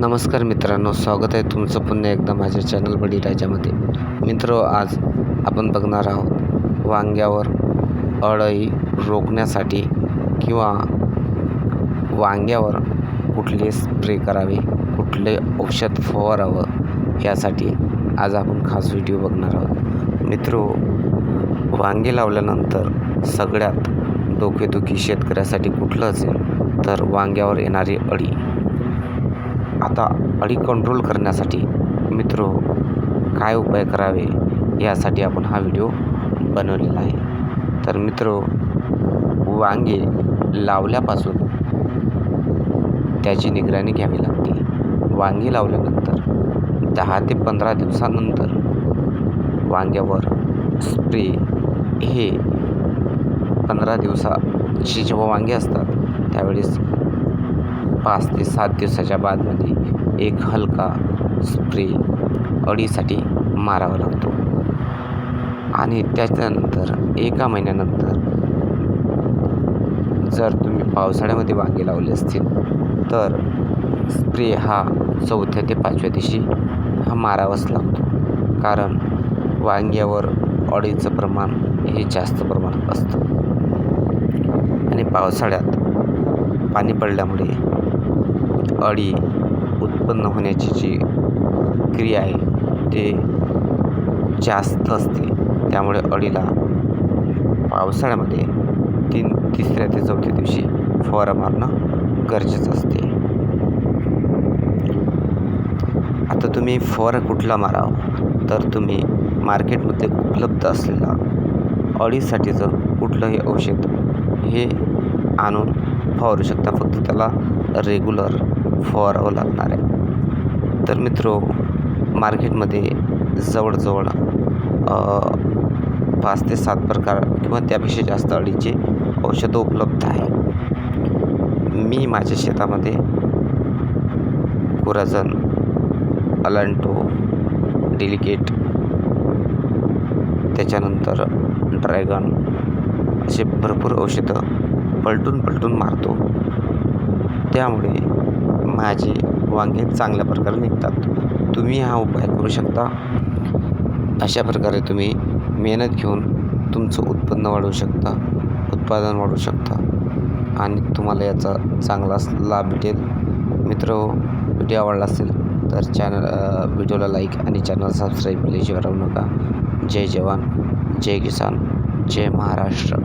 नमस्कार मित्रांनो स्वागत आहे तुमचं पुन्हा एकदा माझ्या चॅनल बडी राजामध्ये. मित्र आज आपण बघणार आहोत वांग्यावर अळई रोखण्यासाठी किंवा वांग्यावर कुठले स्प्रे करावे कुठले औषध फवारावं यासाठी आज आपण खास व्हिडिओ बघणार आहोत. मित्रो वांगे लावल्यानंतर सगळ्यात डोकेदुखी शेतकऱ्यासाठी कुठलं असेल? तर वांग्यावर येणारी अळी. आता अळी कंट्रोल करण्यासाठी मित्र काय उपाय करावे यासाठी आपण हा व्हिडिओ बनवलेला आहे. तर मित्र वांगे लावल्यापासून त्याची निगराणी घ्यावी लागते. वांगी लावल्यानंतर दहा ते पंधरा दिवसानंतर वांग्यावर स्प्रे हे पंधरा दिवसाची जेव्हा वांगे असतात त्यावेळेस पाच ते सात दिवसाच्या बादमध्ये एक हलका स्प्रे अळीसाठी मारावा लागतो. आणि त्याच्यानंतर एका महिन्यानंतर जर तुम्ही पावसाळ्यामध्ये वांगे लावले असतील तर स्प्रे हा चौथ्या ते पाचव्या दिवशी हा मारावाच लागतो. कारण वांग्यावर अळीचं प्रमाण हे जास्त प्रमाणात असतं. आणि पावसाळ्यात पाणी पडल्यामुळे अळी उत्पन्न होण्याची जी क्रिया आहे ते जास्त असते. त्यामुळे अळीला पावसाळ्यामध्ये तीन तिसऱ्या ते चौथ्या दिवशी फवारा मारणं गरजेचं असते. आता तुम्ही फवारा कुठला मारावा? तर तुम्ही मार्केटमध्ये उपलब्ध असलेला अळीसाठीचं कुठलंही औषध हे आणून फवारू शकता. फक्त त्याला रेग्युलर फवारावं लागणार आहे. तर मित्रो मार्केटमध्ये जवळजवळ पाच ते सात प्रकार किंवा त्यापेक्षा जास्त अळीचे औषधं उपलब्ध आहे. मी माझ्या शेतामध्ये कुराजन अलांटो डेलिकेट त्याच्यानंतर ड्रॅगन असे भरपूर औषधं पलटून पलटून मारतो. त्यामुळे माझे वांगे चांगल्या प्रकारे निघतात. तुम्ही हा उपाय करू शकता. अशा प्रकारे तुम्ही मेहनत घेऊन तुमचं उत्पन्न वाढवू शकता उत्पादन वाढवू शकता. आणि तुम्हाला याचा चांगला लाभ भेटेल. मित्र व्हिडिओ आवडला असेल तर चॅनल व्हिडिओला लाईक आणि चॅनल सबस्क्राईब केल्याशिवाय राहू नका. जय जवान जय किसान जय महाराष्ट्र.